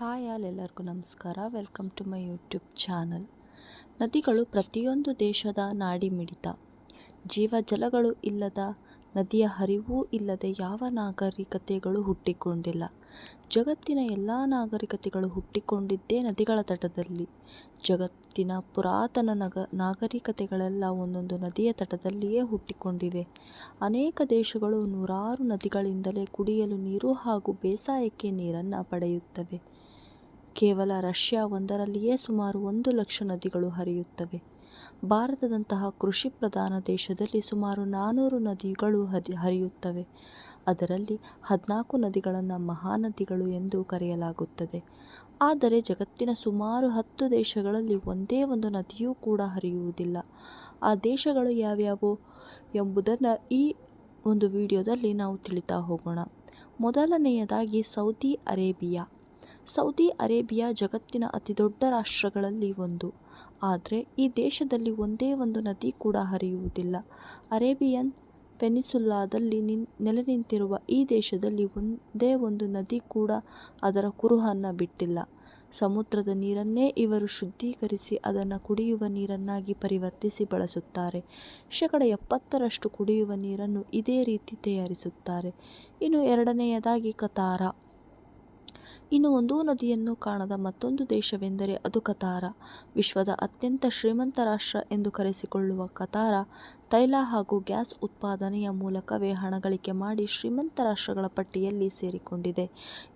Hi all ಎಲ್ಲರಿಗೂ ನಮಸ್ಕಾರ. Welcome to my YouTube channel ನದಿಗಳು ಪ್ರತಿಯೊಂದು ದೇಶದ ನಾಡಿ ಮಿಡಿತ. ಜೀವಜಲಗಳು ಇಲ್ಲದ, ನದಿಯ ಹರಿವೂ ಇಲ್ಲದೆ ಯಾವ ನಾಗರಿಕತೆಗಳು ಹುಟ್ಟಿಕೊಂಡಿಲ್ಲ. ಜಗತ್ತಿನ ಎಲ್ಲ ನಾಗರಿಕತೆಗಳು ಹುಟ್ಟಿಕೊಂಡಿದ್ದೇ ನದಿಗಳ ತಟದಲ್ಲಿ. ಜಗತ್ತಿನ ಪುರಾತನ ನಗ, ನಾಗರಿಕತೆಗಳೆಲ್ಲ ಒಂದೊಂದು ನದಿಯ ತಟದಲ್ಲಿಯೇ ಹುಟ್ಟಿಕೊಂಡಿವೆ. ಅನೇಕ ದೇಶಗಳು ನೂರಾರು ನದಿಗಳಿಂದಲೇ ಕುಡಿಯಲು ನೀರು ಹಾಗೂ ಬೇಸಾಯಕ್ಕೆ ನೀರನ್ನು ಪಡೆಯುತ್ತವೆ. ಕೇವಲ ರಷ್ಯಾ ಒಂದರಲ್ಲಿಯೇ ಸುಮಾರು ಒಂದು ಲಕ್ಷ ನದಿಗಳು ಹರಿಯುತ್ತವೆ. ಭಾರತದಂತಹ ಕೃಷಿ ಪ್ರಧಾನ ದೇಶದಲ್ಲಿ ಸುಮಾರು ನಾನ್ನೂರು ನದಿಗಳು ಹರಿ ಹರಿಯುತ್ತವೆ. ಅದರಲ್ಲಿ ಹದಿನಾಲ್ಕು ನದಿಗಳನ್ನು ಮಹಾನದಿಗಳು ಎಂದು ಕರೆಯಲಾಗುತ್ತದೆ. ಆದರೆ ಜಗತ್ತಿನ ಸುಮಾರು ಹತ್ತು ದೇಶಗಳಲ್ಲಿ ಒಂದೇ ಒಂದು ನದಿಯೂ ಕೂಡ ಹರಿಯುವುದಿಲ್ಲ. ಆ ದೇಶಗಳು ಯಾವ್ಯಾವು ಎಂಬುದನ್ನು ಈ ಒಂದು ವಿಡಿಯೋದಲ್ಲಿ ನಾವು ತಿಳಿತಾ ಹೋಗೋಣ. ಮೊದಲನೆಯದಾಗಿ ಸೌದಿ ಅರೇಬಿಯಾ. ಸೌದಿ ಅರೇಬಿಯಾ ಜಗತ್ತಿನ ಅತಿದೊಡ್ಡ ರಾಷ್ಟ್ರಗಳಲ್ಲಿ ಒಂದು. ಆದರೆ ಈ ದೇಶದಲ್ಲಿ ಒಂದೇ ಒಂದು ನದಿ ಕೂಡ ಹರಿಯುವುದಿಲ್ಲ. ಅರೇಬಿಯನ್ ಪೆನಿಸುಲ್ಲಾದಲ್ಲಿ ನಿನ್, ನೆಲೆ ನಿಂತಿರುವ ಈ ದೇಶದಲ್ಲಿ ಒಂದೇ ಒಂದು ನದಿ ಕೂಡ ಅದರ ಕುರುಹನ್ನು ಬಿಟ್ಟಿಲ್ಲ. ಸಮುದ್ರದ ನೀರನ್ನೇ ಇವರು ಶುದ್ಧೀಕರಿಸಿ ಅದನ್ನು ಕುಡಿಯುವ ನೀರನ್ನಾಗಿ ಪರಿವರ್ತಿಸಿ ಬಳಸುತ್ತಾರೆ. ಶೇಕಡ ಎಪ್ಪತ್ತರಷ್ಟು ಕುಡಿಯುವ ನೀರನ್ನು ಇದೇ ರೀತಿ ತಯಾರಿಸುತ್ತಾರೆ. ಇನ್ನು ಎರಡನೆಯದಾಗಿ ಕತಾರ. ಇನ್ನು ಒಂದೂ ನದಿಯನ್ನು ಕಾಣದ ಮತ್ತೊಂದು ದೇಶವೆಂದರೆ ಅದು ಕತಾರ. ವಿಶ್ವದ ಅತ್ಯಂತ ಶ್ರೀಮಂತ ರಾಷ್ಟ್ರ ಎಂದು ಕರೆಸಿಕೊಳ್ಳುವ ಕತಾರ ತೈಲ ಹಾಗೂ ಗ್ಯಾಸ್ ಉತ್ಪಾದನೆಯ ಮೂಲಕವೇ ಹಣಗಳಿಕೆ ಮಾಡಿ ಶ್ರೀಮಂತ ರಾಷ್ಟ್ರಗಳ ಪಟ್ಟಿಯಲ್ಲಿ ಸೇರಿಕೊಂಡಿದೆ.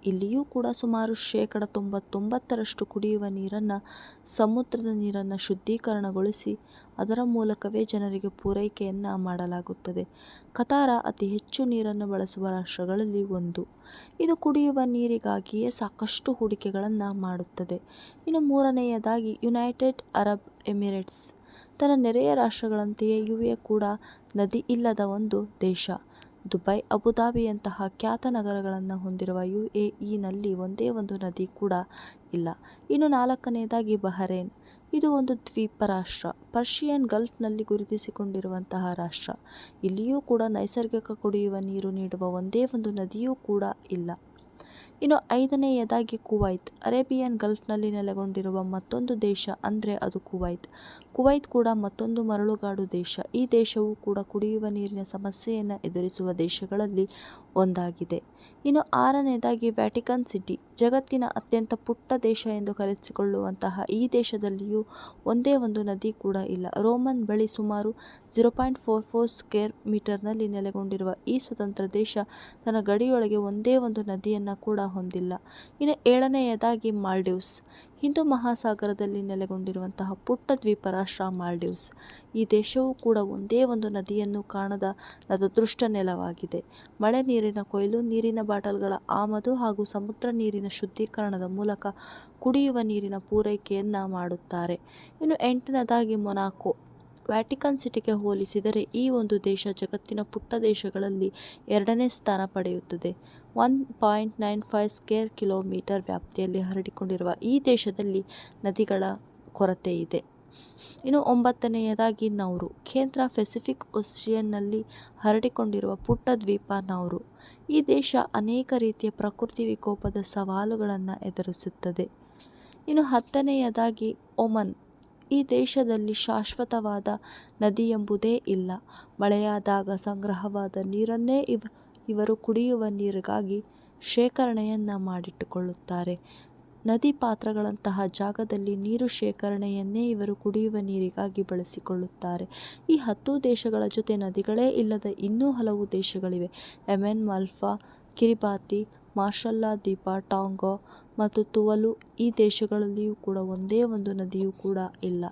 ಇಲ್ಲಿಯೂ ಕೂಡ ಸುಮಾರು ಶೇಕಡ ತೊಂಬತ್ತೊಂಬತ್ತರಷ್ಟು ಕುಡಿಯುವ ನೀರನ್ನು, ಸಮುದ್ರದ ನೀರನ್ನು ಶುದ್ಧೀಕರಣಗೊಳಿಸಿ ಅದರ ಮೂಲಕವೇ ಜನರಿಗೆ ಪೂರೈಕೆಯನ್ನು ಮಾಡಲಾಗುತ್ತದೆ. ಕತಾರ ಅತಿ ಹೆಚ್ಚು ನೀರನ್ನು ಬಳಸುವ ರಾಷ್ಟ್ರಗಳಲ್ಲಿ ಒಂದು. ಇದು ಕುಡಿಯುವ ನೀರಿಗಾಗಿಯೇ ಸಾಕಷ್ಟು ಹೂಡಿಕೆಗಳನ್ನು ಮಾಡುತ್ತದೆ. ಇನ್ನು ಮೂರನೆಯದಾಗಿ ಯುನೈಟೆಡ್ ಅರಬ್ ಎಮಿರೇಟ್ಸ್. ತನ್ನ ನೆರೆಯ ರಾಷ್ಟ್ರಗಳಂತೆಯೇ ಯುಎ ಕೂಡ ನದಿ ಇಲ್ಲದ ಒಂದು ದೇಶ. ದುಬೈ ಅಬುಧಾಬಿಯಂತಹ ಖ್ಯಾತ ನಗರಗಳನ್ನು ಹೊಂದಿರುವ ಯು ಎ ಇನಲ್ಲಿ ಒಂದೇ ಒಂದು ನದಿ ಕೂಡ ಇಲ್ಲ. ಇನ್ನು ನಾಲ್ಕನೆಯದಾಗಿ ಬಹರೇನ್. ಇದು ಒಂದು ದ್ವೀಪ ರಾಷ್ಟ್ರ. ಪರ್ಷಿಯನ್ ಗಲ್ಫ್ನಲ್ಲಿ ಗುರುತಿಸಿಕೊಂಡಿರುವಂತಹ ರಾಷ್ಟ್ರ. ಇಲ್ಲಿಯೂ ಕೂಡ ನೈಸರ್ಗಿಕ ಕುಡಿಯುವ ನೀರು ನೀಡುವ ಒಂದೇ ಒಂದು ನದಿಯೂ ಕೂಡ ಇಲ್ಲ. ಇನ್ನು ಐದನೆಯದಾಗಿ ಕುವೈತ್. ಅರೇಬಿಯನ್ ಗಲ್ಫ್ನಲ್ಲಿ ನೆಲೆಗೊಂಡಿರುವ ಮತ್ತೊಂದು ದೇಶ, ಅಂದರೆ ಅದು ಕುವೈತ್. ಕುವೈತ್ ಕೂಡ ಮತ್ತೊಂದು ಮರಳುಗಾಡು ದೇಶ. ಈ ದೇಶವು ಕೂಡ ಕುಡಿಯುವ ನೀರಿನ ಸಮಸ್ಯೆಯನ್ನು ಎದುರಿಸುವ ದೇಶಗಳಲ್ಲಿ ಒಂದಾಗಿದೆ. ಇನ್ನು ಆರನೇದಾಗಿ ವ್ಯಾಟಿಕನ್ ಸಿಟಿ. ಜಗತ್ತಿನ ಅತ್ಯಂತ ಪುಟ್ಟ ದೇಶ ಎಂದು ಕರೆಸಿಕೊಳ್ಳುವಂತಹ ಈ ದೇಶದಲ್ಲಿಯೂ ಒಂದೇ ಒಂದು ನದಿ ಕೂಡ ಇಲ್ಲ. ರೋಮನ್ ಬಳಿ ಸುಮಾರು zero point four four square ಮೀಟರ್ನಲ್ಲಿ ನೆಲೆಗೊಂಡಿರುವ ಈ ಸ್ವತಂತ್ರ ದೇಶ ತನ್ನ ಗಡಿಯೊಳಗೆ ಒಂದೇ ಒಂದು ನದಿಯನ್ನು ಕೂಡ ಹೊಂದಿಲ್ಲ. ಇನ್ನು ಏಳನೆಯದಾಗಿ ಮಾಲ್ಡೀವ್ಸ್. ಹಿಂದೂ ಮಹಾಸಾಗರದಲ್ಲಿ ನೆಲೆಗೊಂಡಿರುವಂತಹ ಪುಟ್ಟ ದ್ವೀಪ ರಾಷ್ಟ್ರ ಮಾಲ್ಡೀವ್ಸ್ ಈ ದೇಶವು ಕೂಡ ಒಂದೇ ಒಂದು ನದಿಯನ್ನು ಕಾಣದ ನದದೃಷ್ಟ ನೆಲವಾಗಿದೆ. ಮಳೆ ನೀರಿನ ಕೊಯ್ಲು, ನೀರಿನ ಬಾಟಲ್ಗಳ ಆಮದು ಹಾಗೂ ಸಮುದ್ರ ನೀರಿನ ಶುದ್ಧೀಕರಣದ ಮೂಲಕ ಕುಡಿಯುವ ನೀರಿನ ಪೂರೈಕೆಯನ್ನು ಮಾಡುತ್ತಾರೆ. ಇನ್ನು ಎಂಟನೇದಾಗಿ ಮೊನಾಕೋ. ವ್ಯಾಟಿಕನ್ ಸಿಟಿಗೆ ಹೋಲಿಸಿದರೆ ಈ ಒಂದು ದೇಶ ಜಗತ್ತಿನ ಪುಟ್ಟ ದೇಶಗಳಲ್ಲಿ ಎರಡನೇ ಸ್ಥಾನ ಪಡೆಯುತ್ತದೆ. One point nine five square kilometre ವ್ಯಾಪ್ತಿಯಲ್ಲಿ ಹರಡಿಕೊಂಡಿರುವ ಈ ದೇಶದಲ್ಲಿ ನದಿಗಳ ಕೊರತೆ ಇದೆ. ಇನ್ನು ಒಂಬತ್ತನೆಯದಾಗಿ ನೌರು. ಕೇಂದ್ರ ಪೆಸಿಫಿಕ್ ಓಷಿಯನ್ನಲ್ಲಿ ಹರಡಿಕೊಂಡಿರುವ ಪುಟ್ಟ ದ್ವೀಪ ನೌರು. ಈ ದೇಶ ಅನೇಕ ರೀತಿಯ ಪ್ರಕೃತಿ ವಿಕೋಪದ ಸವಾಲುಗಳನ್ನು ಎದುರಿಸುತ್ತದೆ. ಇನ್ನು ಹತ್ತನೆಯದಾಗಿ ಒಮನ್. ಈ ದೇಶದಲ್ಲಿ ಶಾಶ್ವತವಾದ ನದಿ ಎಂಬುದೇ ಇಲ್ಲ. ಮಳೆಯಾದಾಗ ಸಂಗ್ರಹವಾದ ನೀರನ್ನೇ ಇವ, ಇವರು ಕುಡಿಯುವ ನೀರಿಗಾಗಿ ಶೇಖರಣೆಯನ್ನು ಮಾಡಿಟ್ಟುಕೊಳ್ಳುತ್ತಾರೆ. ನದಿ ಪಾತ್ರಗಳಂತಹ ಜಾಗದಲ್ಲಿ ನೀರು ಶೇಖರಣೆಯನ್ನೇ ಇವರು ಕುಡಿಯುವ ನೀರಿಗಾಗಿ ಬಳಸಿಕೊಳ್ಳುತ್ತಾರೆ. ಈ ಹತ್ತು ದೇಶಗಳ ಜೊತೆ ನದಿಗಳೇ ಇಲ್ಲದ ಇನ್ನೂ ಹಲವು ದೇಶಗಳಿವೆ. ಯೆಮೆನ್ ಮಲ್ಫಾ, ಕಿರಿಬಾತಿ ಮಾರ್ಷಲ್ಲಾ ದ್ವೀಪ ಟಾಂಗೋ ಮತ್ತು ತುವಲು ಈ ದೇಶಗಳಲ್ಲಿಯೂ ಕೂಡ ಒಂದೇ ಒಂದು ನದಿಯೂ ಕೂಡ ಇಲ್ಲ.